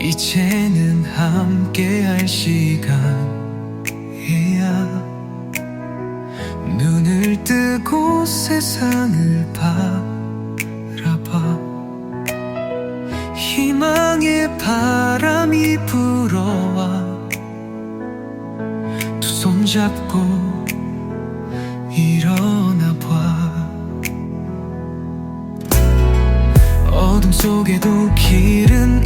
이제는 함께 할 시간이야. 눈을 뜨고 세상을 바라봐. 희망의 바람이 불어와. 두 손 잡고 일어나 봐. 어둠 속에도 길을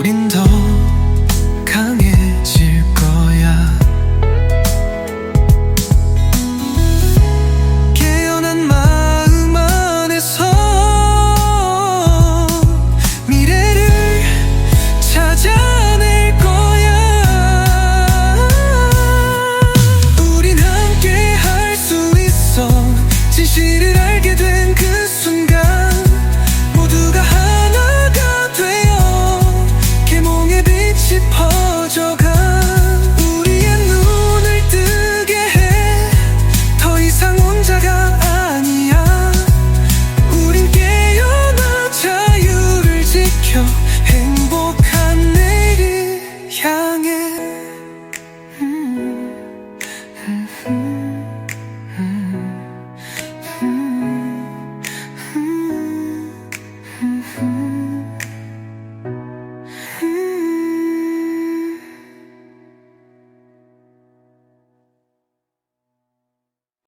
우린 더